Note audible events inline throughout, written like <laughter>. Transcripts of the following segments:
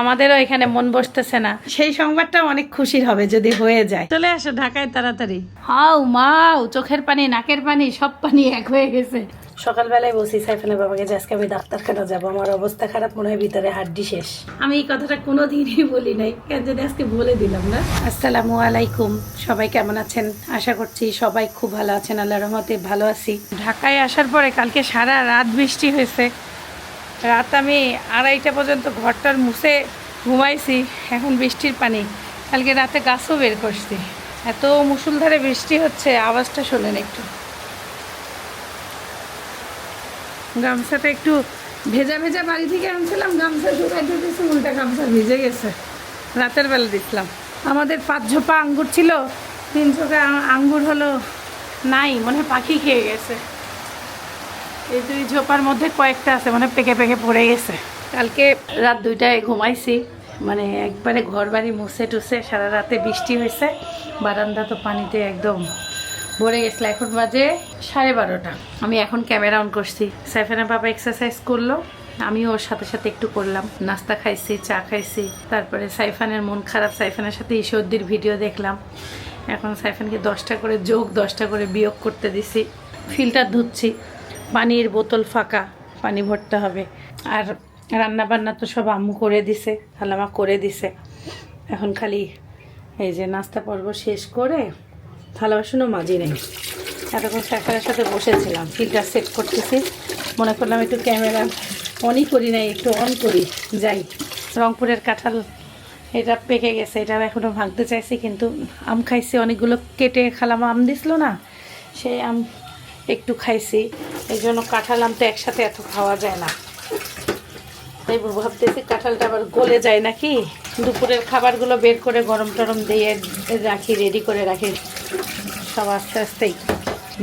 আমাদেরও এখানে মন বসতেছে না। সেই সংবাদটা অনেক খুশির হবে যদি হয়ে যায়। চলে আসো ঢাকায় তাড়াতাড়ি। হাও মাও চোখের পানি নাকের পানি সব পানি এক হয়ে গেছে। সকালবেলায় বলছি সাইফানের বাবাকে যে আজকে আমি ডাক্তারখানা যাব। আমার অবস্থা খারাপ মনে হয় ভিতরে হাড্ডি শেষ। আমি এই কথাটা কোনোদিনই বলি নাই কেন যদি আজকে বলে দিলাম না। আসসালামু আলাইকুম সবাই কেমন আছেন? আশা করছি সবাই খুব ভালো আছেন আল্লাহ রহমতে ভালো আছি। ঢাকায় আসার পরে কালকে সারা রাত বৃষ্টি হয়েছে। রাত আমি আড়াইটা পর্যন্ত ঘরটার মুছে ঘুমাইছি, এখন বৃষ্টির পানি। কালকে রাতে গাছও বের করছি। এত মুসুলধারে বৃষ্টি হচ্ছে, আওয়াজটা শোনেন একটু। গামছাটা একটু ভেজা ভেজা বাড়ি থেকে আনছিলাম, গামছা শুকাইতে দিয়েছি উল্টা গামছা ভিজে গেছে। রাতের বেলা দিচ্ছিলাম আমাদের পাঁচ ঝোপা আঙ্গুর ছিল, তিন ঝোপা আঙ্গুর হলো নাই, মনে হয় পাখি খেয়ে গেছে। এই দুই ঝোপার মধ্যে কয়েকটা আছে মানে পেকে পেকে পড়ে গেছে। কালকে রাত দুইটায় ঘুমাইছি মানে একবারে ঘর বাড়ি মুছে টুসে সারা রাতে বৃষ্টি হয়েছে, বারান্দা তো পানিতে একদম ভরে গেছিল। এখন বাজে সাড়ে বারোটা। আমি এখন ক্যামেরা অন করছি। সাইফানা বাবা এক্সারসাইজ করল, আমি ওর সাথে সাথে একটু করলাম। নাস্তা খাইছি, চা খাইছি, তারপরে সাইফানের মন খারাপ, সাইফানের সাথে ঈশ্বরদীর ভিডিও দেখলাম। এখন সাইফানকে দশটা করে যোগ, দশটা করে বিয়োগ করতে দিছি। ফিল্টার ধুচ্ছি। পানির বোতল ফাঁকা, পানি ভরতে হবে। আর রান্না বান্না তো সব আম্মু করে দিছে, খালামা করে দিছে। এখন খালি এই যে নাস্তা পর্ব শেষ করে থালা বাসনও মাজি নেই এতক্ষণ স্যাফারের সাথে বসেছিলাম, ফিল্টার সেট করতেছি। মনে করলাম একটু ক্যামেরা অনই করি নাই, একটু অন করি, যাই। রংপুরের কাঁঠাল, এটা পেকে গেছে, এটা এখনও ভাঙতে চাইছি, কিন্তু আম খাইছি, অনেকগুলো কেটে খালামা আম দিছিল না, সেই আম একটু খাইছি। এই জন্য কাঁঠাল আম তো একসাথে এত খাওয়া যায় না। তাই ভাবতেছি কাঁঠালটা আবার গলে যায় নাকি? দুপুরের খাবারগুলো বের করে গরম টরম দিয়ে রাখি রেডি করে রাখি। সব আস্তে আস্তেই।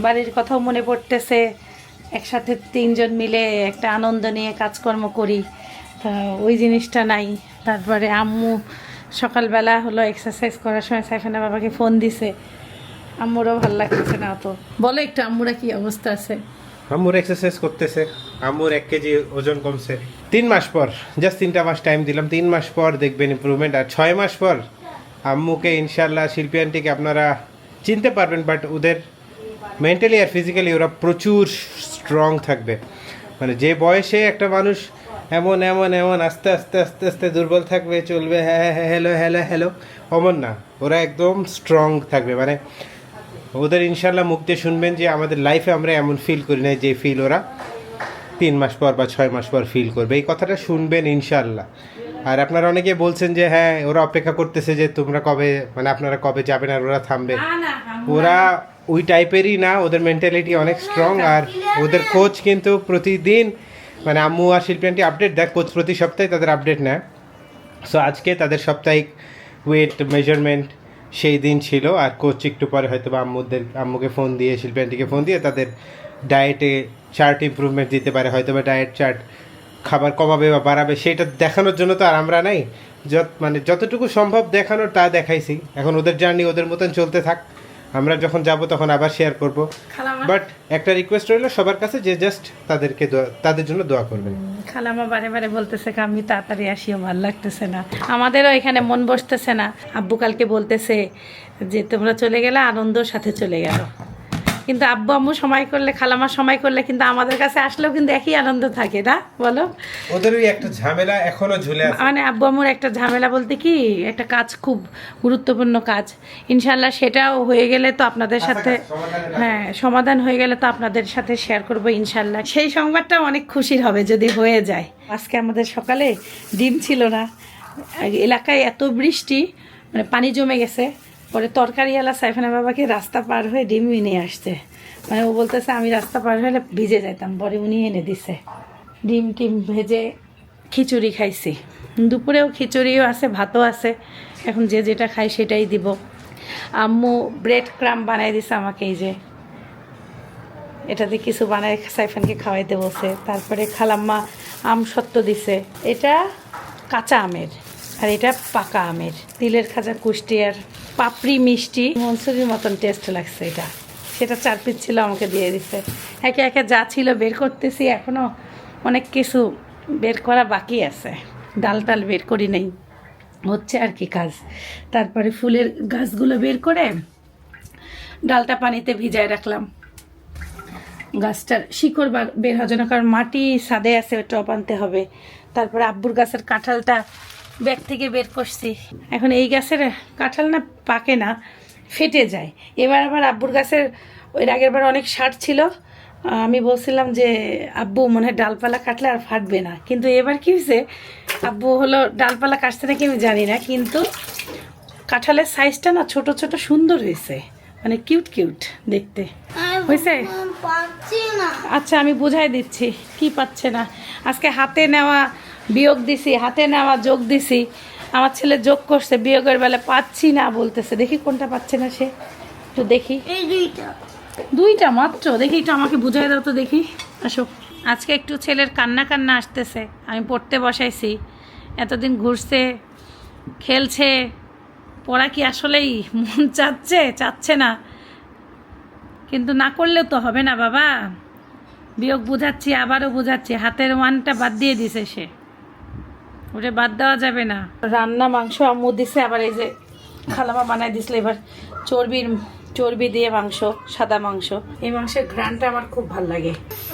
বাড়ির কথাও মনে পড়তেছে, একসাথে তিনজন মিলে একটা আনন্দ নিয়ে কাজকর্ম করি। তা ওই জিনিসটা নাই। তারপরে আম্মু সকালবেলা হলো এক্সারসাইজ করার সময় সাইফানা বাবাকে ফোন দিছে। আম্মুরও ভালো লাগতেছে না অত বলো একটু, আম্মুরা কি অবস্থা আছে? আম্মুর এক্সারসাইজ করতেছে। আম্মুর এক কেজি ওজন কমছে। তিন মাস পর জাস্ট তিনটা মাস টাইম দিলাম। তিন মাস পর দেখবেন ইমপ্রুভমেন্ট আর ছয় মাস পর আম্মুকে ইনশাল্লাহ শিল্পী আন্টিকে আপনারা চিনতে পারবেন বাট ওদের মেন্টালি আর ফিজিক্যালি ওরা প্রচুর স্ট্রং থাকবে। মানে যে বয়সে একটা মানুষ এমন এমন এমন, আস্তে আস্তে আস্তে আস্তে দুর্বল থাকবে, চলবে হ্যাঁ হ্যাঁ হ্যালো হ্যালো হ্যালো, অমন না। ওরা একদম স্ট্রং থাকবে। মানে ওদের ইনশাল্লাহ মুখ দিয়ে শুনবেন যে আমাদের লাইফে আমরা এমন ফিল করি না যে ফিল ওরা তিন মাস পর বা ছয় মাস পর ফিল করবে। এই কথাটা শুনবেন ইনশাল্লাহ আর আপনারা অনেকে বলছেন যে হ্যাঁ ওরা অপেক্ষা করতেছে যে তোমরা কবে মানে আপনারা কবে যাবেন আর ওরা থামবে? ওরা ওই টাইপেরই না ওদের মেন্টালিটি অনেক স্ট্রং আর ওদের কোচ কিন্তু প্রতিদিন মানে আম্মু আর শিল্পী আপডেট দেয় কোচ প্রতি সপ্তাহে তাদের আপডেট নেয়। সো আজকে তাদের সাপ্তাহিক ওয়েট মেজারমেন্ট সেই দিন ছিল আর কোচ একটু পরে হয়তো বা আম্মুদের, আম্মুকে ফোন দিয়ে শিল্পী আন্টিকে ফোন দিয়ে তাদের ডায়েটে চার্ট ইম্প্রুভমেন্ট দিতে পারে, হয়তো বা ডায়েট চার্ট খাবার কমাবে বা বাড়াবে, সেটা দেখানোর জন্য তো আর আমরা নাই। যত মানে যতটুকু সম্ভব দেখানোর তা দেখাইছি। এখন ওদের জার্নি ওদের মতন চলতে থাক। আমরা যখন যাব তখন আবার শেয়ার করব। বাট একটা রিকোয়েস্ট রইল সবার কাছে যে জাস্ট তাদেরকে তাদের জন্য দোয়া করবেন। খালামা বারে বারে বলতেছে "কা, আমি তাড়াতাড়ি আসিও ভালো লাগতেছে না। আমাদেরও এখানে মন বসতেছে না। আব্বু কালকে বলতেছে যে তোমরা চলে গেলে আনন্দর সাথে চলে গেল। কিন্তু আব্বু আম্মু সময় করলে খালামা সময় করলে কিন্তু আমাদের কাছে আসলেও কিন্তু একই আনন্দ থাকে না? বলো। ওদের ওই একটা ঝামেলা এখনও ঝুলে আছে। মানে আব্বু আম্মুর একটা ঝামেলা বলতে কি একটা কাজ খুব গুরুত্বপূর্ণ কাজ। ইনশাল্লাহ সেটাও হয়ে গেলে তো আপনাদের সাথে হ্যাঁ সমাধান হয়ে গেলে তো আপনাদের সাথে শেয়ার করব ইনশাল্লাহ সেই সংবাদটা অনেক খুশির হবে যদি হয়ে যায়। আজকে আমাদের সকালে ডিম ছিল না। এলাকায় এত বৃষ্টি মানে পানি জমে গেছে। পরে তরকারিওয়ালা সাইফানা বাবাকে রাস্তা পার হয়ে ডিম নিয়ে আসছে। মানে ও বলতেছে, আমি রাস্তা পার হলে ভিজে যাইতাম। পরে উনি এনে দিছে। ডিম টিম ভেজে খিচুড়ি খাইছি। দুপুরেও খিচুড়িও আছে, ভাতও আছে। এখন যে যেটা খাই সেটাই দিব। আম্মু ব্রেড ক্রাম বানাই দিছে আমাকে, এই যে। এটাতে কিছু বানায় সাইফানকে খাওয়াইতে বলছে। তারপরে খালাম্মা আম সত্ত্ব দিছে। এটা কাঁচা আমের। আর এটা পাকা আমের। তিলের খাজা কুষ্টিয়ার পাপড়ি মিষ্টি। মনসুরির মতন টেস্ট লাগছে এটা। সেটা চার পিস ছিল, আমাকে দিয়ে দিছে। একে একে যা ছিল বের করতেছি এখনও অনেক কিছু বের করা বাকি আছে। ডাল টাল বের করি নাই। হচ্ছে আর কি কাজ। তারপরে ফুলের গাছগুলো বের করে ডালটা পানিতে ভিজায় রাখলাম। গাছটার শিকড় বা- বের হওয়ার জন্য, কারণ মাটি সাদে আছে টপ আনতে হবে। তারপরে আব্বুর গাছের কাঁঠালটা ব্যাগ থেকে বের করছি। এখন এই গাছের কাঁঠাল না পাকে না ফেটে যায়। এবার আবার আব্বুর গাছের ওই আগের বার অনেক সার ছিল। আমি বলছিলাম যে আব্বু মনে হয় ডালপালা কাটলে আর ফাটবে না। কিন্তু এবার কী হয়েছে আব্বু হলো ডালপালা কাটতে নাকি আমি জানি না কিন্তু কাঁঠালের সাইজটা না ছোট ছোট সুন্দর হয়েছে। মানে কিউট কিউট দেখতে। হয়েছে? আচ্ছা আমি বুঝাই দিচ্ছি কি পাচ্ছে না। আজকে হাতে নেওয়া বিয়োগ দিছি হাতে নেওয়া যোগ দিছি। আমার ছেলে যোগ করছে বিয়োগের বেলা পাচ্ছি না বলতেছে। দেখি কোনটা পাচ্ছে না সে। একটু দেখি। এই দুইটা। দুইটা মাত্র? দেখি একটু আমাকে বুঝাই দাও তো দেখি। আসো। আজকে একটু ছেলের কান্না কান্না আসতেছে। আমি পড়তে বসাইছি। এতদিন ঘুরছে খেলছে। পড়া কি আসলেই মন চাচ্ছে? চাচ্ছে না। কিন্তু না করলেও তো হবে না বাবা। বিয়োগ বুঝাচ্ছি আবারও বুঝাচ্ছি। হাতের ওয়ানটা বাদ দিয়ে দিছে সে। ওটা বাদ দেওয়া যাবে না। রান্না মাংস আম্মু দিছে আবার এই যে খালামা বানাই দিছিল এবার চর্বির চর্বি দিয়ে মাংস সাদা মাংস। এই মাংসের ঘ্রানটা আমার খুব ভালো লাগে।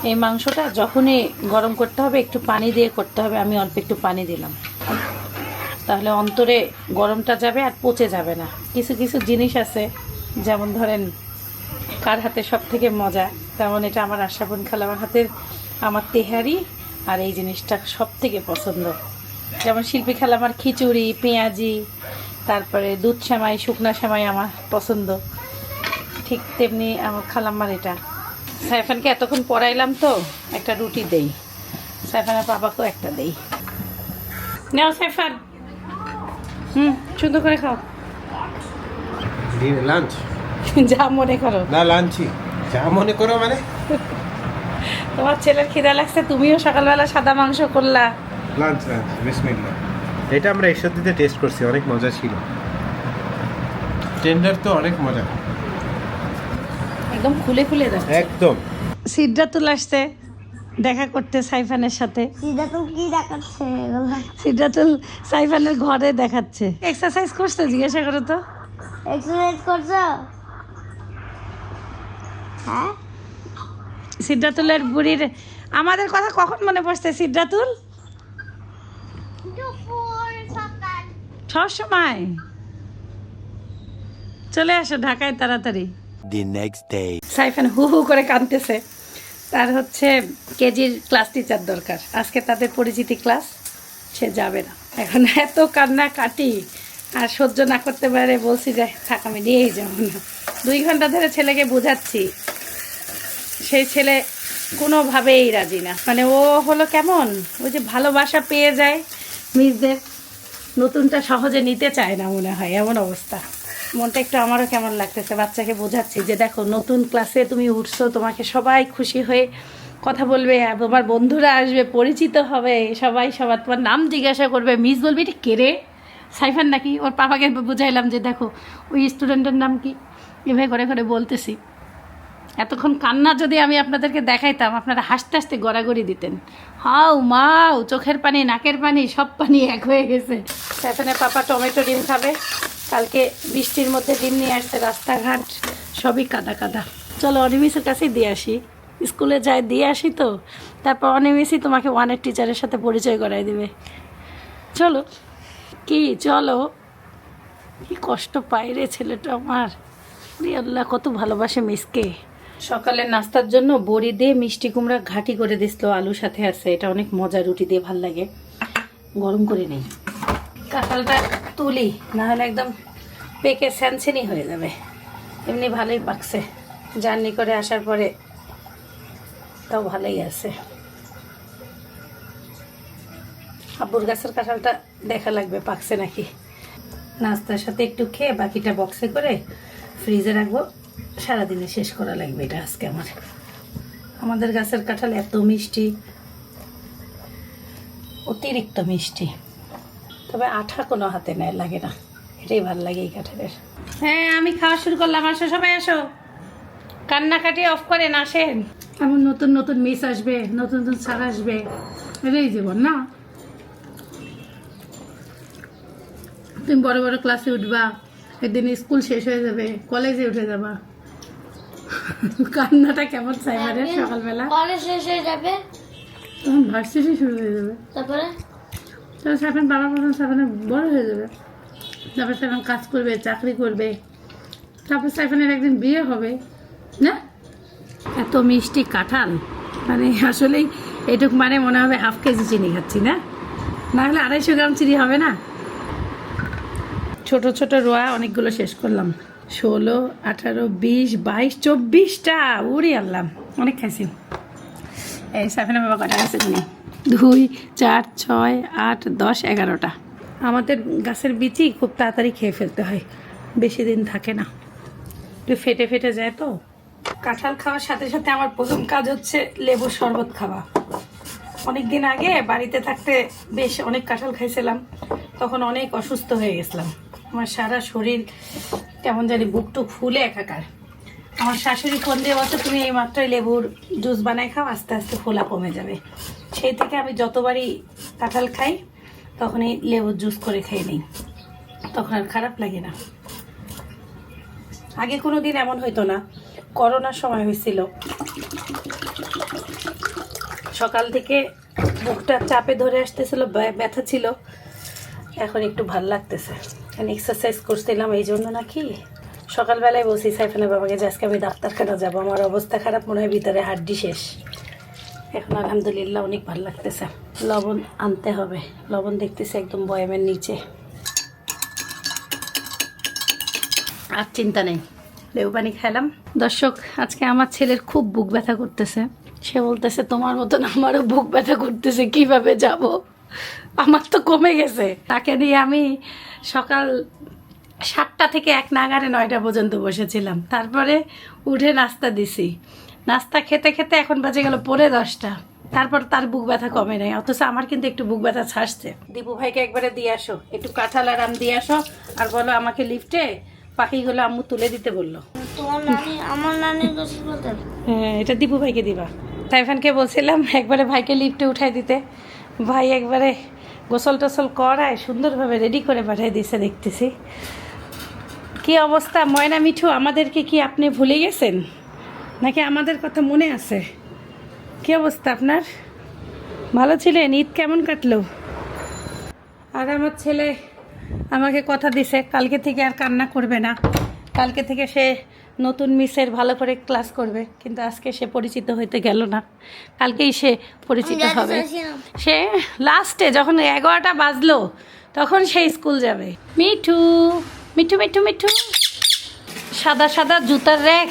এই মাংসটা যখনই গরম করতে হবে একটু পানি দিয়ে করতে হবে। আমি অল্প একটু পানি দিলাম। তাহলে অন্তরে গরমটা যাবে আর পচে যাবে না। কিছু কিছু জিনিস আছে যেমন ধরেন কার হাতে সব থেকে মজা তেমন এটা আমার আশাপন খালামার হাতের আমার তেহারি আর এই জিনিসটা সব থেকে পছন্দ। যেমন শিল্পী খালামার খিচুড়ি পেঁয়াজি তারপরে দুধ সেমাই শুকনা সেমাই আমার পছন্দ। ঠিক তেমনি আমার খালাম্মার এটা। সাইফানকে এতক্ষণ পড়াইলাম তো একটা রুটি দেই। সাইফানের পাপাকেও একটা দেই। নাও সাইফান। হুম সুন্দর করে খাও। লাঞ্চ যা মনে করো। না লাঞ্চই যা মনে করো মানে। তোমার ছেলের খিদা লাগছে তুমিও সকালবেলা সাদা মাংস করলা। লাঞ্চ লাঞ্চ বিসমিল্লাহ এটা আমরা ঈশ্বরদীতে টেস্ট করছি অনেক মজা ছিল। টেন্ডার তো অনেক মজা। একদম খুলে খুলে দাও একদম। সিদ্ধাতুল আসছে দেখা করতে সাইফানের সাথে। সিধা কি দেখাচ্ছে? সিদ্ধাতুল সাইফানের ঘরে দেখাচ্ছে। এক্সারসাইজ করছে? জিজ্ঞাসা করো তো। এক্সারসাইজ করছ? হ্যাঁ? সিদ্ধাতুলের বুড়ির আমাদের কথা কখন মনে পড়ছে? সিদ্ধাতুল সকাল চলে আসো ঢাকায় তাড়াতাড়ি। The next day. সাইফান হু হু করে কাঁদতেছে। তার হচ্ছে কেজির ক্লাস টিচার দরকার। আজকে তাদের পরিচিতি ক্লাস সে যাবে না। এখন এত কান্না কাটি আর সহ্য না করতে পারে বলছি যে থাক আমি নিয়েই যাব না। দুই ঘণ্টা ধরে ছেলেকে বোঝাচ্ছি। সেই ছেলে কোনোভাবেই রাজি না। মানে ও হলো কেমন? ওই যে ভালোবাসা পেয়ে যায় মিসদের নতুনটা সহজে নিতে চায় না মনে হয়, এমন অবস্থা। মনটা একটু আমারও কেমন লাগতেছে, বাচ্চাকে বোঝাচ্ছি যে দেখো, নতুন ক্লাসে তুমি উঠছো, তোমাকে সবাই খুশি হয়ে কথা বলবে তোমার বন্ধুরা আসবে, পরিচিত হবে, সবাই সবার, তোমার নাম জিজ্ঞাসা করবে, মিস বলবে, এটা কেড়ে সাইফান নাকি? ওর পাপাকে বুঝাইলাম যে দেখো, ওই স্টুডেন্টের নাম কি? এভাবে করে করে বলতেছি। এতক্ষণ কান্না যদি আমি আপনাদেরকে দেখাইতাম, আপনারা হাসতে হাসতে গড়াগড়ি দিতেন। হাউ মাউ চোখের পানি, নাকের পানি, সব পানি এক হয়ে গেছে। সেখানে পাপা টমেটো ডিম খাবে। কালকে বৃষ্টির মধ্যে ডিম নিয়ে আসছে রাস্তাঘাট, সবই কাদা কাদা। চলো অনিমিসের কাছেই দিয়ে আসি। স্কুলে যাই, দিয়ে আসি তো। তারপর অনিমিসই তোমাকে ওয়ানের টিচারের সাথে পরিচয় করাই দিবে। চলো। কি? চলো। কি কষ্ট পাই রে ছেলেটা আমার। আল্লাহ, কত ভালোবাসে মিসকে। সকালে নাস্তার জন্য বড়ি দিয়ে মিষ্টি কুমড়া ঘাটি করে দিছিল আলুর সাথে আছে এটা অনেক মজা রুটি দিয়ে ভালো লাগে। গরম করে নেই। কাঁঠালটা তুলি না হলে একদম পেকে স্যানসেনি হয়ে যাবে। এমনি ভালোই পাকছে। জার্নি করে আসার পরে তাও ভালোই আছে। আব্বুর গাছের কাঁঠালটা দেখা লাগবে, পাকছে নাকি? নাস্তার সাথে একটু খেয়ে বাকিটা বক্সে করে ফ্রিজে রাখব। সারাদিনে শেষ করা লাগবে এটা আজকে আমার। আমাদের গাছের কাঁঠাল এত মিষ্টি অতিরিক্ত মিষ্টি। তবে আঠা কোনো হাতে নেয় লাগে না। এটাই ভালো লাগে এই কাঁঠালের। হ্যাঁ আমি খাওয়া শুরু করলাম। আসো সবাই আসো। কান্নাকাটি অফ করেন আসেন। এমন নতুন নতুন মিস আসবে নতুন নতুন সার আসবে। এটাই জীবন না? তুমি বড় বড় ক্লাসে উঠবা একদিন স্কুল শেষ হয়ে যাবে কলেজে উঠে যাবা। কান্নাটা কেমন সাইবারের সকালবেলা? কলেজ শেষ হয়ে যাবে। তখন ভার্সিটি শুরু হয়ে যাবে। তারপরে? তখন সাফেন বাবার মতন সাফেনের বড় হয়ে যাবে। তারপর সাফেন কাজ করবে চাকরি করবে। তারপর সাইফানের একদিন বিয়ে হবে না? এত মিষ্টি কাঁঠাল। মানে আসলেই এটুক মানে মনে হবে হাফ কেজি চিনি খাচ্ছি না? না হলে আড়াইশো গ্রাম চিনি হবে না? ছোট ছোট রোয়া অনেকগুলো শেষ করলাম। ষোলো, আঠারো, বিশ, বাইশ, চব্বিশটা। উড়ি আনলাম অনেক খাইছি। এই সাফেনা বাবা কটা গেছে তুমি? দুই, চার, ছয়, আট, দশ, এগারোটা। আমাদের গাছের বিচি খুব তাড়াতাড়ি খেয়ে ফেলতে হয়। বেশি দিন থাকে না। একটু ফেটে ফেটে যায় তো। কাঁঠাল খাওয়ার সাথে সাথে আমার প্রথম কাজ হচ্ছে লেবুর শরবত খাওয়া। অনেক দিন আগে বাড়িতে থাকতে বেশ অনেক কাঁঠাল খাইছিলাম। তখন অনেক অসুস্থ হয়ে গেছিলাম। আমার সারা শরীর কেমন জানি বুকটুক ফুলে একাকার। আমার শাশুড়ি ফোন দিয়ে বলছে, তুমি এই মাত্রই লেবুর জুস বানাই খাও, আস্তে আস্তে ফোলা কমে যাবে। সেই থেকে আমি যতবারই কাঁঠাল খাই, তখনই লেবুর জুস করে খেয়ে নিই। তখন আর খারাপ লাগে না। আগে কোনো দিন এমন হইতো না, করোনার সময় হয়েছিল সকাল থেকে বুকটা চাপে ধরে আসতেছিল ব্যা- ব্যথা ছিল। এখন একটু ভালো লাগতেছে। কারণ এক্সারসাইজ করছিলাম এই জন্য নাকি? সকালবেলায় বলছি, সাইফানের বাবাকে যে আজকে আমি ডাক্তারখানা যাব। আমার অবস্থা খারাপ, মনে হয় ভিতরে হাড্ডি শেষ। এখন আলহামদুলিল্লাহ অনেক ভালো লাগতেছে। লবণ আনতে হবে। লবণ দেখতেছি একদম বয়ামের নিচে। আর চিন্তা নেই। লেবু পানি খেলাম। দর্শক, আজকে আমার ছেলের খুব বুক ব্যথা করতেছে। সে বলতেছে, তোমার মতন আমারও বুক ব্যথা করতেছে, কীভাবে যাব? আমার তো কমে গেছে। তাকে নিয়ে আমি সকাল সাতটা থেকে এক নাগারে নয়টা পর্যন্ত বসেছিলাম। তারপরে উঠে নাস্তা দিছি। নাস্তা খেতে খেতে এখন বাজে গেল পরে দশটা। তারপর তার বুক ব্যথা কমে নাই অথচ আমার কিন্তু একটু বুক ব্যথা ছাড়ছে। দীপু ভাইকে একবারে দিয়ে আসো একটু কাঁঠাল আর আম দিয়ে আসো আর বলো আমাকে লিফটে পাখিগুলো আম্মু তুলে দিতে বলল। হ্যাঁ এটা দীপু ভাইকে দিবা। তাইফানকে বলছিলাম একবারে ভাইকে লিফটে উঠাই দিতে। ভাই একবারে গোসল টোসল করায় সুন্দরভাবে রেডি করে পাঠিয়ে দিছে, দেখতেছি। কি অবস্থা? ময়না মিঠু, আমাদেরকে কি আপনি ভুলে গেছেন? নাকি আমাদের কথা মনে আছে? কি অবস্থা আপনার? ভালো ছিলেন? ঈদ কেমন কাটলো? আর আমার ছেলে আমাকে কথা দিছে, কালকে থেকে আর কান্না করবে না। কালকে থেকে সে নতুন মিসের ভালো করে ক্লাস করবে কিন্তু আজকে সে পরিচিত হইতে গেল না। কালকেই সে পরিচিত হবে। সে লাস্টে যখন এগারোটা বাজলো তখন সে স্কুল যাবে। মিঠু মিঠু মিঠু মিঠু। সাদা সাদা জুতার র্যাক।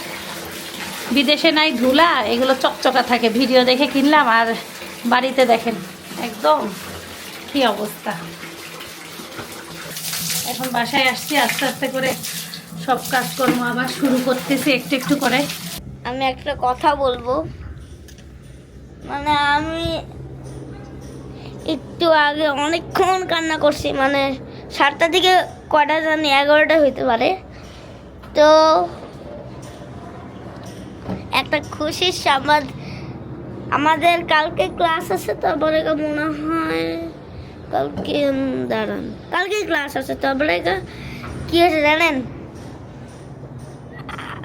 বিদেশে নাই ধুলা এগুলো চকচকা থাকে। ভিডিও দেখে কিনলাম আর বাড়িতে দেখেন একদম কি অবস্থা। এখন বাসায় আসছি আস্তে আস্তে করে সব কাজকর্ম আবার শুরু করতেছি একটু একটু করে। আমি একটা কথা বলব। মানে আমি একটু আগে অনেকক্ষণ কান্না করছি মানে সাতটা থেকে কটা জানি, এগারোটা হইতে পারে। তো একটা খুশির সংবাদ আমাদের কালকে ক্লাস আছে তারপরে মনে হয় কালকে দাঁড়ান। কালকে ক্লাস আছে তারপরে কি হয়েছে জানেন?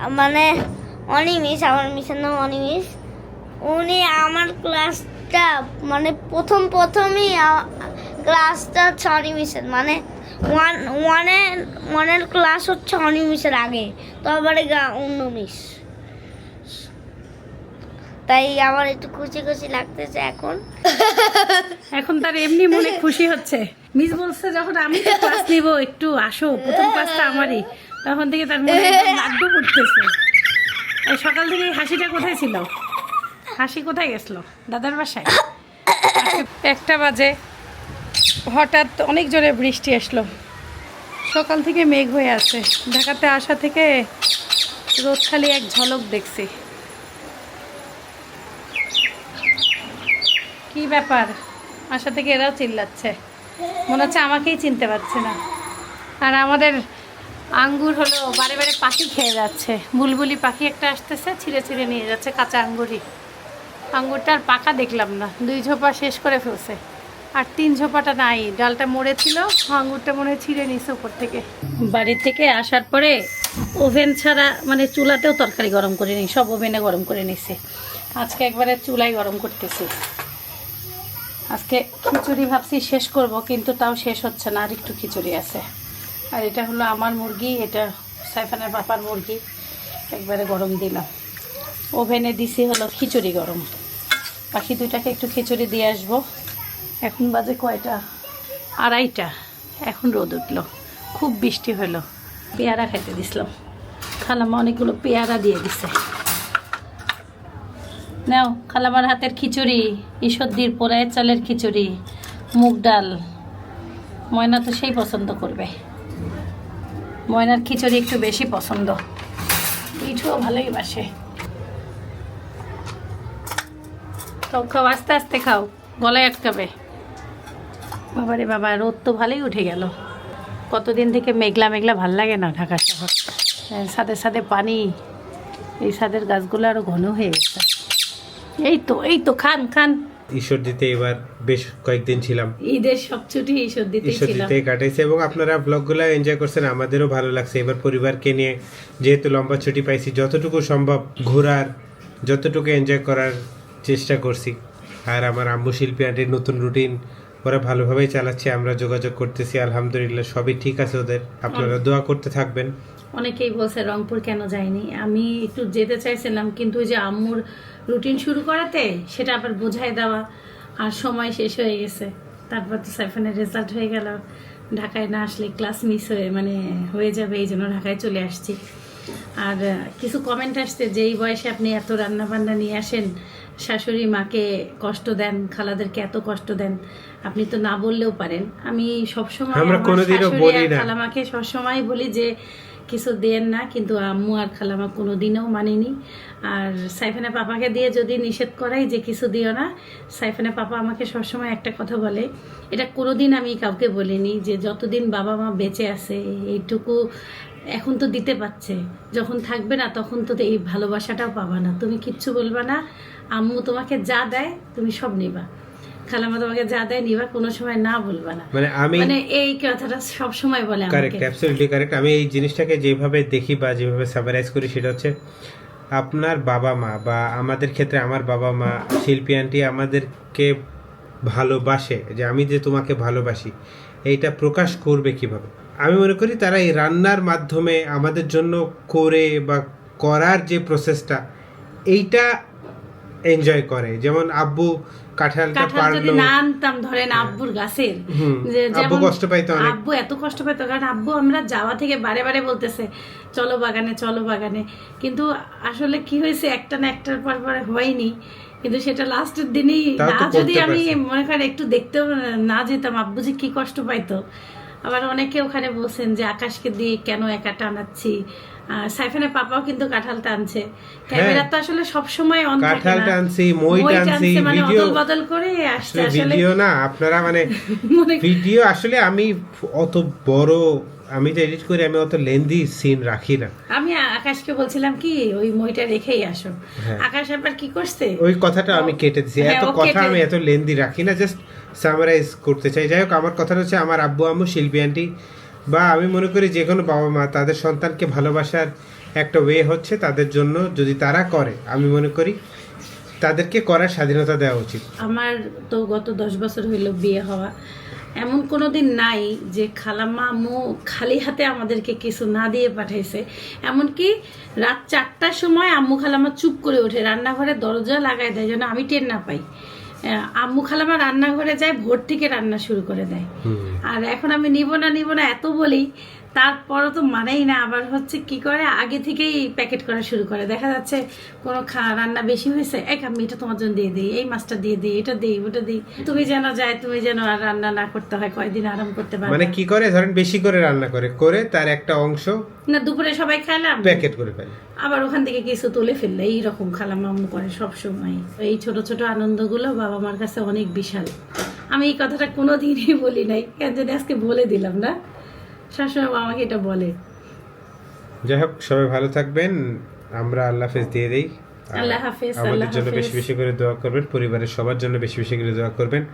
মানে অনি মিস আমার মিসের নাম অনি মিস উনি আমার ক্লাসটা মানে প্রথম প্রথমই ক্লাসটা হচ্ছে অনিমিসের মানে ওয়ান ওয়ানের ওয়ানের ক্লাস হচ্ছে অনি মিসের আগে তারপরে অন্য মিস। তাই আমার একটু খুশি খুশি লাগতেছে এখন। <laughs> এখন তার এমনি মনে খুশি হচ্ছে। মিস বলছে, যখন আমি ক্লাস নিব, একটু আসো, প্রথম ক্লাসটা আমারই। তখন থেকে তার মনে লাড্ডু পড়তেছে এই সকাল থেকে হাসিটা কোথায় ছিল? হাসি কোথায় গেছিল? দাদার বাসায়? একটা বাজে। হঠাৎ অনেক জোরে বৃষ্টি আসলো। সকাল থেকে মেঘ হয়ে আছে। ঢাকাতে আসা থেকে রোদ খালি এক ঝলক দেখছি। কি ব্যাপার? আশা থেকে এরাও চিল্লাচ্ছে। মনে হচ্ছে আমাকেই চিনতে পারছে না। আর আমাদের আঙ্গুর হলো বারে বারে পাখি খেয়ে যাচ্ছে। বুলবুলি পাখি একটা আসতেছে, ছিঁড়ে ছিঁড়ে নিয়ে যাচ্ছে কাঁচা আঙ্গুরই। আঙ্গুরটা আর পাকা দেখলাম না, দুই ঝোপা শেষ করে ফেলছে। আর তিন ঝোপাটা নাই, ডালটা মরে ছিল আঙুরটা মনে হয় ছিঁড়ে নিছে উপর থেকে। বাড়ি থেকে আসার পরে ওভেন ছাড়া মানে চুলাতেও তরকারি গরম করে নিই, সব ওভেনে গরম করে নিছে আজকে একবারে চুলাই গরম করতেছি। আজকে খিচুড়ি ভাবছি শেষ করব, কিন্তু তাও শেষ হচ্ছে না, আর একটু খিচুড়ি আছে। আর এটা হলো আমার মুরগি, এটা সাইফানের পাপার মুরগি। একবারে গরম দিলাম। ওভেনে দিছি হলো খিচুড়ি গরম। পাখি দুইটাকে একটু খিচুড়ি দিয়ে আসব। এখন বাজে কয়টা? আড়াইটা। এখন রোদ উঠল। খুব বৃষ্টি হলো। পেয়ারা খাইতে দিছিলাম। খালামা অনেকগুলো পেয়ারা দিয়ে দিছে। নাও, খালামার হাতের খিচুড়ি, ঈশ্বরদীর পোড়ায় চালের খিচুড়ি, মুগ ডাল। ময়না তো সেই পছন্দ করবে। ময়নার খিচুড়ি একটু বেশি পছন্দ। পিঠুও ভালোই বাসে। তো খাও আস্তে আস্তে খাও গলায় আটকাবে বাবারে বাবা রোদ তো ভালোই উঠে গেল। কতদিন থেকে মেঘলা মেঘলা ভালো লাগে না ঢাকা শহর। হ্যাঁ, সাথে সাথে পানি এই সাদের গাছগুলো আরও ঘন হয়ে গেছে। এই তো এই তো খান খান। ঈশ্বর দিতে এবার বেশ কয়েকদিন ছিলাম। ঈদের সব ছুটি ঈশ্বর দিতে কাটাইছে এবং আপনারা ব্লগগুলো এনজয় করছেন আমাদেরও ভালো লাগছে। এবার পরিবারকে নিয়ে যেহেতু লম্বা ছুটি পাইছি যতটুকু সম্ভব ঘোরার যতটুকু এনজয় করার চেষ্টা করছি। আর আমার আম্মু শিল্পী আন্টির নতুন রুটিন ওরা ভালোভাবেই চালাচ্ছে আমরা যোগাযোগ করতেছি আলহামদুলিল্লাহ সবই ঠিক আছে ওদের। আপনারা দোয়া করতে থাকবেন। অনেকেই বলছে রংপুর কেন যায়নি? আমি একটু যেতে চাইছিলাম কিন্তু ওই যে আম্মুর রুটিন শুরু করাতে সেটা আবার বোঝাই দেওয়া। আর সময় শেষ হয়ে গেছে। তারপর তো সাইফানের রেজাল্ট হয়ে গেল। ঢাকায় না আসলে ক্লাস মিস হয়ে মানে হয়ে যাবে এই জন্য ঢাকায় চলে আসছি। আর কিছু কমেন্ট আসছে যে এই বয়সে আপনি এত রান্না বান্না নিয়ে আসেন শাশুড়ি মাকে কষ্ট দেন খালাদেরকে এত কষ্ট দেন আপনি তো না বললেও পারেন। আমি সবসময় শাশুড়ি আর খালামাকে সবসময় বলি যে কিছু দেন না, কিন্তু আম্মু আর খালামা কোনো দিনও মানেনি। আর সাইফানের পাপাকে দিয়ে যদি নিষেধ করাই যে কিছু দিও না, সাইফানের পাপা আমাকে সবসময় একটা কথা বলে, এটা কোনোদিন আমি কাউকে বলিনি যে যতদিন বাবা মা বেঁচে আছে, এইটুকু এখন তো দিতে পারছে। যখন থাকবে না, তখন তো এই ভালোবাসাটাও পাবা না। তুমি কিচ্ছু বলবা না। আম্মু তোমাকে যা দেয়, তুমি সব নিবা। খালামা তোমাকে যা দেয় নিবা কোনো সময় না বলবা না। মানে আমি মানে এই কথাটা সব সময় বলে কারেক্ট অ্যাবসলিউটলি কারেক্ট আমি এই জিনিসটাকে যেভাবে দেখি বা যেভাবে সামারাইজ করি সেটা হচ্ছে আপনার বাবা মা বা আমাদের ক্ষেত্রে আমার বাবা মা শিল্পী আন্টি আমাদেরকে ভালোবাসে যে আমি যে তোমাকে ভালোবাসি এইটা প্রকাশ করবে কীভাবে? আমি মনে করি তারা এই রান্নার মাধ্যমে আমাদের জন্য করে বা করার যে প্রসেসটা এইটা এনজয় করে। যেমন আব্বু কাঁঠাল যদি না আনতাম ধরেন আব্বুর গাছের। আব্বু কষ্ট পাইতো। আব্বু এত কষ্ট পাইতো কারণ আব্বু আমরা যাওয়া থেকে বারে বারে বলতেছে চলো বাগানে চলো বাগানে। কিন্তু আসলে কি হয়েছে একটা না একটার পর পরে হয়নি। কিন্তু সেটা লাস্টের দিনই না যদি আমি মনে করেন একটু দেখতেও না যেতাম আব্বু যে কি কষ্ট পাইতো। আবার অনেকে ওখানে বলছেন যে আকাশকে দিয়ে কেন একা টানাচ্ছি? সাইফানের পাপাও কিন্তু কাঁঠাল টানছে। ক্যামেরা তো আসলে অন কাঁঠাল টানছি মই টানছি মানে অদল বদল করে আসছে আসলে ভিডিও না আপনারা মানে <laughs> ভিডিও আসলে আমি অত বড় আমি তো এডিট করি আমি অত লেন্দি সিন রাখি না। আমি আকাশকে বলছিলাম কি ওই মইটা রেখেই আসো। হ্যাঁ। আকাশ আবার কি করছে? ওই কথাটা আমি কেটে দিছি হ্যাঁ, এত কথা আমি এত লেন্দি রাখি না জাস্ট সামারাইজ করতে চাই। যাই হোক, আমার কথাটা হচ্ছে আমার আব্বু, আম্মু, শিল্পী, আন্টি বা আমি মনে করি যে কোনো বাবা মা তাদের সন্তানকে ভালোবাসার একটা ওয়ে হচ্ছে তাদের জন্য যদি তারা করে। আমি মনে করি তাদেরকে করার স্বাধীনতা দেওয়া উচিত। আমার তো গত দশ বছর হইল বিয়ে হওয়া। এমন কোনো দিন নাই যে খালাম্মা, আম্মু খালি হাতে আমাদেরকে কিছু না দিয়ে পাঠাইছে। এমনকি রাত চারটার সময় আম্মু খালাম্মা চুপ করে ওঠে, রান্নাঘরে দরজা লাগাই দেয় যেন আমি টের না পাই। আম্মু খালামা রান্নাঘরে যায় ভোর থেকে রান্না শুরু করে দেয়। আর এখন আমি নিব না নিব না এত বলি তারপরও তো মানেই না আবার হচ্ছে কি করে? আগে থেকেই প্যাকেট করা শুরু করে। দেখা যাচ্ছে কোনো খা রান্না বেশি হয়েছে এক আমি এটা তোমার জন্য দিয়ে দিই এই মাছটা দিয়ে দিই এটা দিই ওটা দিই। তুমি যেন যায় তুমি যেন আর রান্না না করতে হয় কয়দিন আরাম করতে পারবে। মানে কি করে? ধরেন বেশি করে রান্না করে করে তার একটা অংশ না দুপুরে সবাই খাইলাম। প্যাকেট করে ফেলে। আবার ওখান থেকে কিছু তুলে ফেললে এইরকম খালাম আম্মু করে সব সময় এই ছোট ছোট আনন্দগুলো বাবা মার কাছে অনেক বিশাল। আমি এই কথাটা কোনো দিনই বলি নাই কেন যদি আজকে বলে দিলাম না। সবসময় আমাকে এটা বলে। যাই হোক সবাই ভালো থাকবেন। আমরা আল্লাহ হাফেজ দিয়ে দেই। আল্লাহ হাফেজ আমাদের জন্য বেশি বেশি করে দোয়া করবেন পরিবারের সবার জন্য বেশি বেশি করে দোয়া করবেন।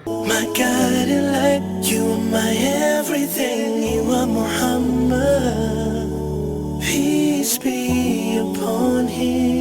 Peace be upon him.